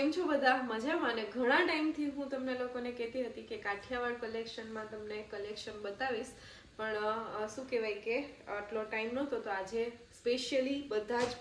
કેમ છો બધા? મજામાં? અને ઘણા ટાઈમથી હું તમને લોકોને કહેતી હતી કે કાઠિયાવાડ કલેક્શનમાં તમને કલેક્શન બતાવીશ. પણ શું કહેવાય કે આટલો ટાઈમ નહોતો, તો આજે સ્પેશિયલી બધા જ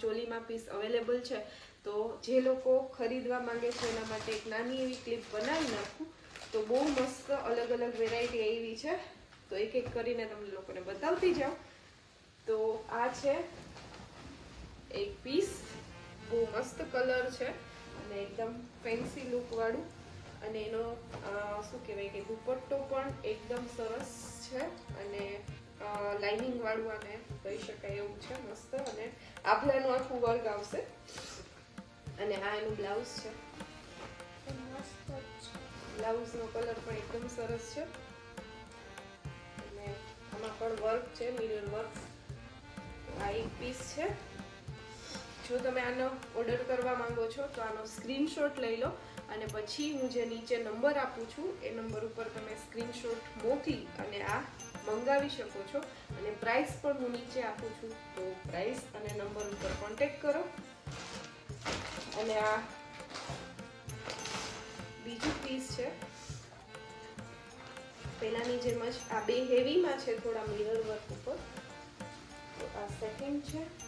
ચોલીમાં પીસ અવેલેબલ છે. તો જે લોકો ખરીદવા માંગે છે એના માટે એક નાની એવી ક્લિપ બનાવી નાખું. તો બહુ મસ્ત અલગ અલગ વેરાયટી આવી છે. તો એક એક કરીને તમને લોકોને બતાવતી જાઉં. તો આ છે એક પીસ બહુ મસ્ત કલર છે. અને એકદમ ફેન્સી લુકવાળું અને એનો શું કહેવાય કે દુપટ્ટો પણ એકદમ સરસ છે. અને લાઇનિંગવાળું આને કહી શકાય એવું છે મસ્ત. અને આભલાનું આખું વર્ક આવશે. અને આ એનું બ્લાઉઝ છે. બ્લાઉઝનો કલર પણ એકદમ સરસ છે. અને આમાં પણ વર્ક છે મિરર વર્ક આ એક પીસ છે. જો તમે આનો ઓર્ડર કરવા માંગો છો, તો આનો સ્ક્રીનશોટ લઈ લો અને પછી હું જે નીચે નંબર આપું છું, એ નંબર ઉપર તમે સ્ક્રીનશોટ મોકલી અને આ મંગાવી શકો છો. અને પ્રાઇસ પણ હું નીચે આપું છું, તો પ્રાઇસ અને નંબર ઉપર કોન્ટેક્ટ કરો. અને આ બીજું પીસ છે. પહેલાની જેમ જ આ બે હેવીમાં છે, થોડા મિરર વર્ક ઉપર. તો આ સેકન્ડ છે.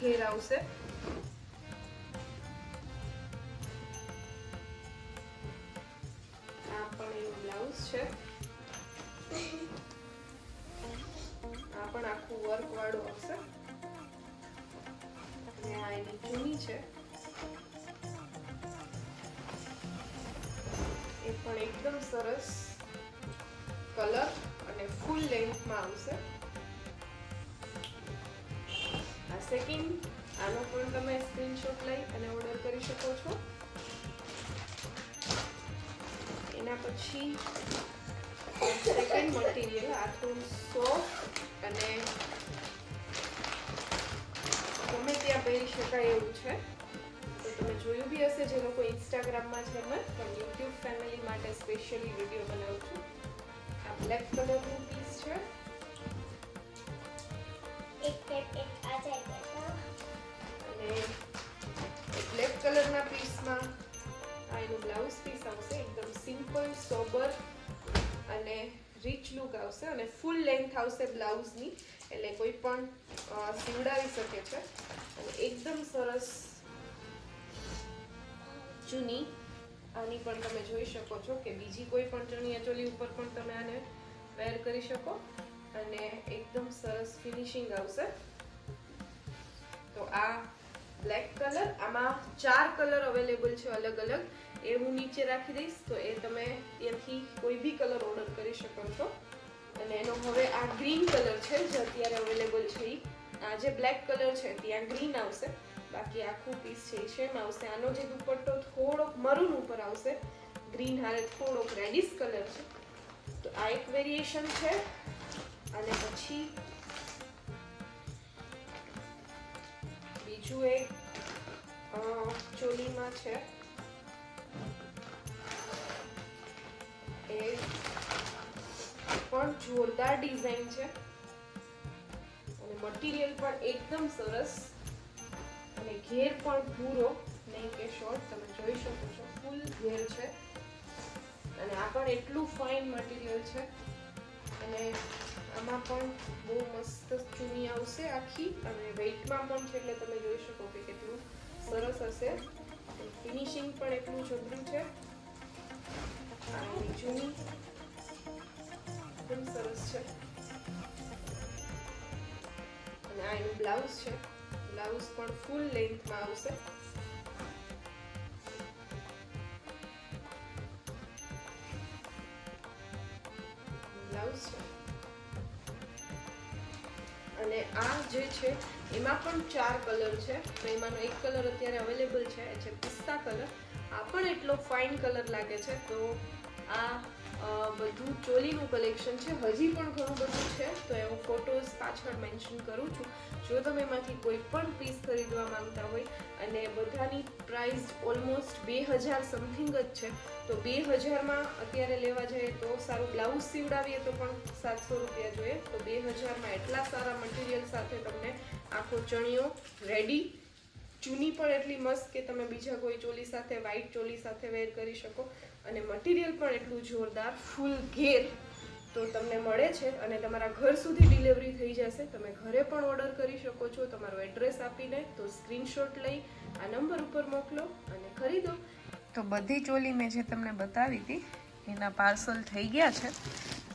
ઘેર આવશે. આ પણ એનું બ્લાઉઝ છે. આ પણ આખું વર્ક વાળું આવશે. અને આ એની ચૂની છે. એ પણ એકદમ સરસ કલર અને ફૂલ લેન્થમાં આવશે. સેકન્ડ આનો પણ તમે સ્ક્રીનશોટ લઈ અને ઓર્ડર કરી શકો છો. એના પછી સેકન્ડ મટીરિયલ આ થોડું સોફ્ટ અને ગમે ત્યાં પહેરી શકાય એવું છે. તો તમે જોયું બી હશે, જે લોકો ઇન્સ્ટાગ્રામમાં છે મેં પણ યુટ્યુબ ફેમિલી માટે સ્પેશિયલી વીડિયો બનાવું છું. આ બ્લેક કલરનું પીસ છે. એક એક બ્લેક કલરના પીસમાં આ એનું બ્લાઉઝ પીસ આવશે, એકદમ સિમ્પલ સોબર અને રીચ લુક આવશે અને ફૂલ લેન્થ આવશે બ્લાઉઝની એટલે કોઈ પણ સીવડાવી શકે છે. અને એકદમ સરસ જૂની આની પણ તમે જોઈ શકો છો કે બીજી કોઈ પણ ચણિયા ચોલી ઉપર પણ તમે આને વેર કરી શકો. અને એકદમ સરસ ફિનિશિંગ આવશે. તો આ બ્લેક કલર આમાં ચાર કલર અવેલેબલ છે અલગ અલગ. એ હું નીચે રાખી દઈશ. તો એ તમે ત્યાંથી કોઈ બી કલર ઓર્ડર કરી શકો છો. અને એનો હવે આ ગ્રીન કલર છે જે અત્યારે અવેલેબલ છે એ આ જે બ્લેક કલર છે ત્યાં ગ્રીન આવશે. બાકી આખું પીસ છે એ સેમ આવશે. આનો જે દુપટ્ટો થોડોક મરૂન ઉપર આવશે. ગ્રીન હારે થોડોક રેડિશ કલર છે. તો આ એક વેરિએશન છે. અને પછી બીજું એક ચોલીમાં છે. એ પણ જોરદાર ડિઝાઇન છે. અને મટીરિયલ પણ એકદમ સરસ. અને ઘેર પણ પૂરો નહીં કે શોર્ટ, તમે જોઈ શકો છો, ફૂલ ઘેર છે. અને આ પણ એટલું ફાઇન મટીરિયલ છે. અને આમાં પણ બહુ મસ્ત ચૂની આવશે આખી અને વેઇટમાં પણ છે એટલે તમે જોઈ શકો કે કેટલું સરસ હશે. ફિનિશિંગ પણ એટલું જબરું છે. એની ચૂની એકદમ સરસ છે. અને આ એનું બ્લાઉઝ છે. બ્લાઉઝ પણ ફૂલ લેન્થમાં આવશે. જે છે, એમાં પણ ચાર કલર છે. એમાંનો એક કલર અત્યારે અવેલેબલ છે એ છે પિસ્તા કલર આ પણ એટલો ફાઇન કલર લાગે છે. તો આ બધું ચોલીનું કલેક્શન છે. હજી પણ ઘણું બધું છે, તો એ હું ફોટોઝ પાછળ મેન્શન કરું છું. જો તમે એમાંથી કોઈ પણ પીસ ખરીદવા માંગતા હોય અને બધાની પ્રાઇસ ઓલમોસ્ટ બે હજાર સમથિંગ જ છે, તો બે હજારમાં અત્યારે લેવા જઈએ તો સારું. બ્લાઉઝ સીવડાવીએ તો પણ સાતસો રૂપિયા જોઈએ. તો બે હજારમાં એટલા સારા મટીરિયલ સાથે તમને આખો ચણિયો રેડી ચૂની પણ એટલી મસ્ત કે તમે બીજા કોઈ ચોલી સાથે વ્હાઇટ ચોલી સાથે વેર કરી શકો. અને મટીરિયલ પણ એટલું જોરદાર ફૂલ ઘેર તો તમને મળે છે અને તમારા ઘર સુધી ડિલિવરી થઈ જશે. તમે ઘરે પણ ઓર્ડર કરી શકો છો. તમારો એડ્રેસ આપીને તો સ્ક્રીનશોટ લઈ આ નંબર ઉપર મોકલો અને ખરીદો. તો બધી ચોલી મેં જે તમને બતાવી હતી, એના પાર્સલ થઈ ગયા છે.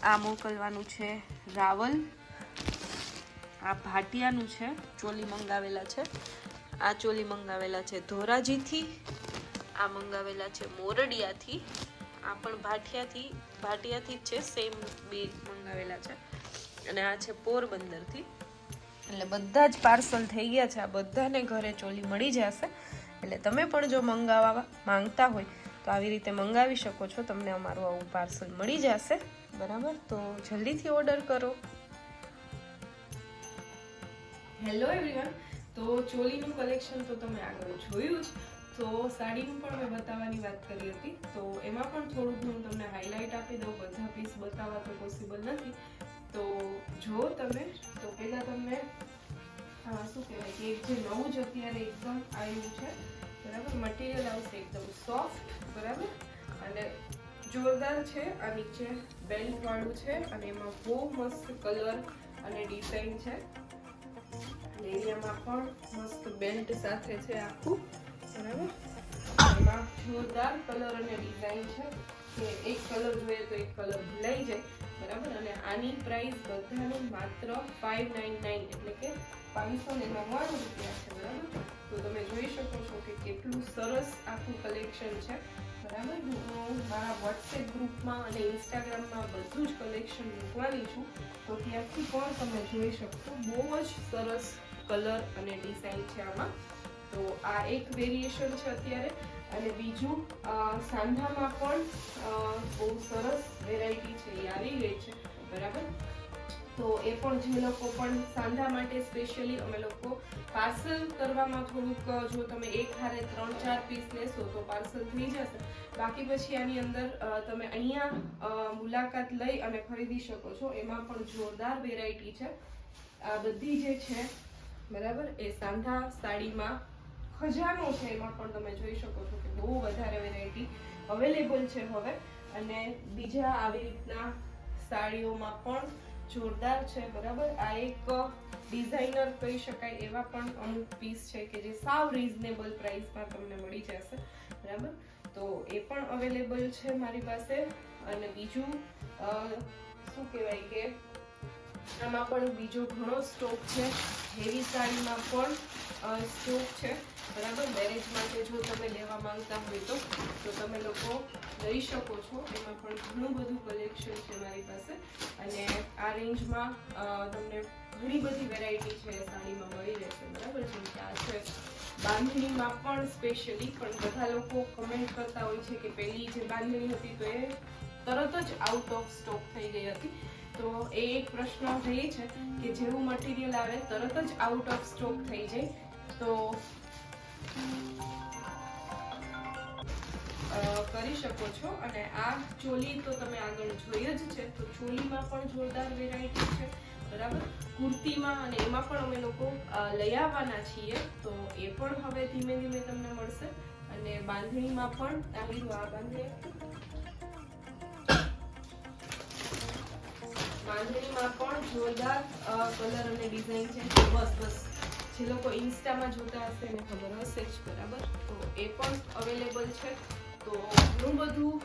આ મોકલવાનું છે રાવલ. આ ભાટિયાનું છે, ચોલી મંગાવેલા છે. આ ચોલી મંગાવેલા છે ધોરાજીથી. આ મંગાવેલા છે મોરડિયાથી. આ પણ ભાટિયાથી ભાટિયાથી જ છે સેમ બે મંગાવેલા છે. અને આ છે પોરબંદરથી. એટલે બધા જ પાર્સલ થઈ ગયા છે. આ બધાને ઘરે ચોલી મળી જશે. એટલે તમે પણ જો મંગાવવા માંગતા હોય તો આવી રીતે મંગાવી શકો છો. તમને અમારું આવું પાર્સલ મળી જશે. બરાબર? તો જલ્દીથી ઓર્ડર કરો. હેલો એવરીવન તો ચોલીનું કલેક્શન તો તમે આગળ જોયું જ. તો સાડીનું પણ મેં બતાવવાની વાત કરી હતી. તો એમાં પણ થોડુંક હું તમને હાઇલાઇટ આપી દઉં. બધા પીસ બતાવવા તો પોસિબલ નથી. તો જો તમે, તો પહેલાં તમને શું કહેવાય કે એક જે નવું જ અત્યારે એકદમ આવ્યું છે, બરાબર? મટીરિયલ આવશે એકદમ સોફ્ટ બરાબર? અને જોરદાર છે, આ નીચે બેલ્ટવાળું છે, અને એમાં બહુ મસ્ત કલર અને ડિઝાઇન છે. એરિયામાં પણ મસ્ત બેલ્ટ સાથે છે આખું. જોરદાર કલર અને ડિઝાઇન છે કે એક કલર જોઈએ તો એક કલર ભૂલાઈ જાય, બરાબર? અને આની પ્રાઇસ બધાની માત્ર ફાઇવ નાઇન નાઇન એટલે કે પાંચસો ને નવ્વાણું રૂપિયા છે, બરાબર? તો તમે જોઈ શકો છો કે કેટલું સરસ આખું કલેક્શન છે, બરાબર? હું મારા વોટ્સએપ ગ્રુપમાં અને ઇન્સ્ટાગ્રામમાં બધું જ કલેક્શન મૂકવાની છું. તો ત્યાંથી પણ તમે જોઈ શકશો, બહુ જ સરસ કલર અને ડિઝાઇન છે આમાં. તો આ એક વેરિએશન છે અત્યારે, અને બીજું સાંધામાં પણ બહુ સરસ વેરાયટી છે, એ આવી ગઈ છે, બરાબર? તો એ પણ જે લોકો પણ સાંધા માટે સ્પેશિયલી અમે લોકો પાર્સલ કરવામાં થોડુંક, જો તમે એક હારે ત્રણ ચાર પીસ લેશો તો પાર્સલ થઈ જશે. બાકી પછી આની અંદર તમે અહીંયા મુલાકાત લઈ અને ખરીદી શકો છો. એમાં પણ જોરદાર વેરાયટી છે. આ બધી જે છે, બરાબર, એ સાંધા સાડીમાં ખજાનો છે એમાં પણ તમે જોઈ શકો છો કે બહુ વધારે વેરાયટી અવેલેબલ છે હવે. અને બીજા આવી રીતના સાડીઓમાં પણ જોરદાર છે, બરાબર? આ એક ડિઝાઇનર કહી શકાય એવા પણ અમુક પીસ છે કે જે સાવ રિઝનેબલ પ્રાઇસમાં તમને મળી જશે, બરાબર? તો એ પણ અવેલેબલ છે મારી પાસે. અને બીજું શું કહેવાય કે આમાં પણ બીજો ઘણો સ્ટોક છે. હેવી સાડીમાં પણ સ્ટોક છે. બરાબર? મેરેજ માટે જો તમે લેવા માંગતા હોય તો તો તમે લોકો લઈ શકો છો. એમાં પણ ઘણું બધું કલેક્શન છે મારી પાસે. અને આ રેન્જમાં તમને ઘણી બધી વેરાયટી છે સાડીમાં મળી રહેશે. બરાબર? જેમ કે આ છે બાંધણીમાં પણ સ્પેશિયલી પણ બધા લોકો કમેન્ટ કરતા હોય છે કે પેલી જે બાંધણી હતી તો એ તરત જ આઉટ ઓફ સ્ટોક થઈ ગઈ હતી. તો એ એક પ્રશ્ન રહે છે કે જેવું મટીરિયલ આવે, તરત જ આઉટ ઓફ સ્ટોક થઈ જાય. તો કરી શકો છો. અને આ ચોલી તો તમે આગળ જોઈ જ છે. તો ચોલીમાં પણ જોરદાર વેરાયટી છે. બરાબર? કુર્તીમાં અને એમાં પણ અમે લોકો લઈ આવવાના છીએ. તો એ પણ હવે ધીમે ધીમે તમને મળશે. અને બાંધણીમાં પણ, આ આ બાંધણી. બાંધણીમાં પણ જોરદાર કલર અને ડિઝાઇન છે. બસ બસ. જે લોકો ઇન્સ્ટામાં જોતા હશે એને ખબર હશે જ, બરાબર? તો એ પણ અવેલેબલ છે. તો ઘણું બધું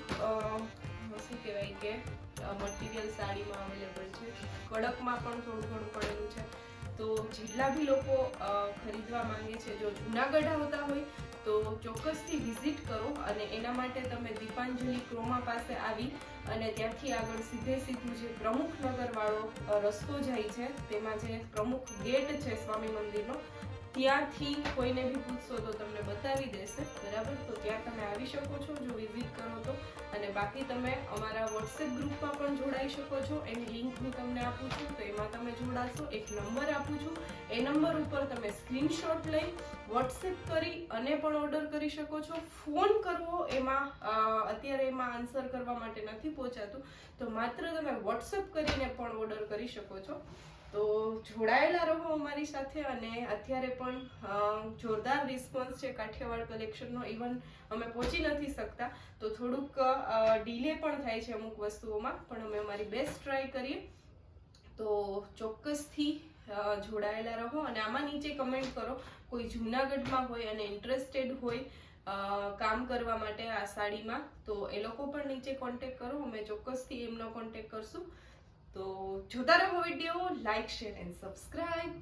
શું કહેવાય કે મટીરિયલ સાડીમાં અવેલેબલ છે. કડકમાં પણ થોડું ઘણું પડેલું છે. તો જેટલા બી લોકો ખરીદવા માંગે છે, જો જુનાગઢ આવતા હોય, તો ચોક્કસથી વિઝિટ કરો અને એના માટે તમે દીપાંજલિ ક્રોમા પાસે આવી અને ત્યાંથી આગળ સીધે સીધું જે પ્રમુખ નગર વાળો રસ્તો જાય છે, તેમાં જે પ્રમુખ ગેટ છે સ્વામી મંદિરનો ત્યાંથી કોઈને બી પૂછશો તો તમને બતાવી દેશે, બરાબર? તો ત્યાં તમે આવી શકો છો, જો વિઝિટ કરો તો. અને બાકી તમે અમારા વોટ્સએપ ગ્રુપમાં પણ જોડાઈ શકો છો. એની લિંક હું તમને આપું છું, તો એમાં તમે જોડાશો. એક નંબર આપું છું. એ નંબર ઉપર તમે સ્ક્રીનશોટ લઈ વોટ્સએપ કરી અને પણ ઓર્ડર કરી શકો છો. ફોન કરવો એમાં અત્યારે એમાં આન્સર કરવા માટે નથી પહોંચાતું. તો માત્ર તમે વોટ્સએપ કરીને પણ ઓર્ડર કરી શકો છો. તો જોડાયેલા રહો અમારી સાથે અને અત્યારે પણ જોરદાર રિસ્પોન્સ છે કાઠિયાવાડ કલેક્શનનો ઇવન અમે પહોંચી નથી શકતા. તો થોડુંક ડીલે પણ થાય છે અમુક વસ્તુઓમાં, પણ અમે અમારી બેસ્ટ ટ્રાય કરીએ. તો ચોક્કસથી જોડાયેલા રહો અને આમાં નીચે કમેન્ટ કરો. કોઈ જુનાગઢમાં હોય અને ઇન્ટરેસ્ટેડ હોય કામ કરવા માટે આ સાડીમાં, તો એ લોકો પણ નીચે કોન્ટેક કરો. અમે ચોક્કસથી એમનો કોન્ટેક કરશું. તો જોતા રહો video like share and subscribe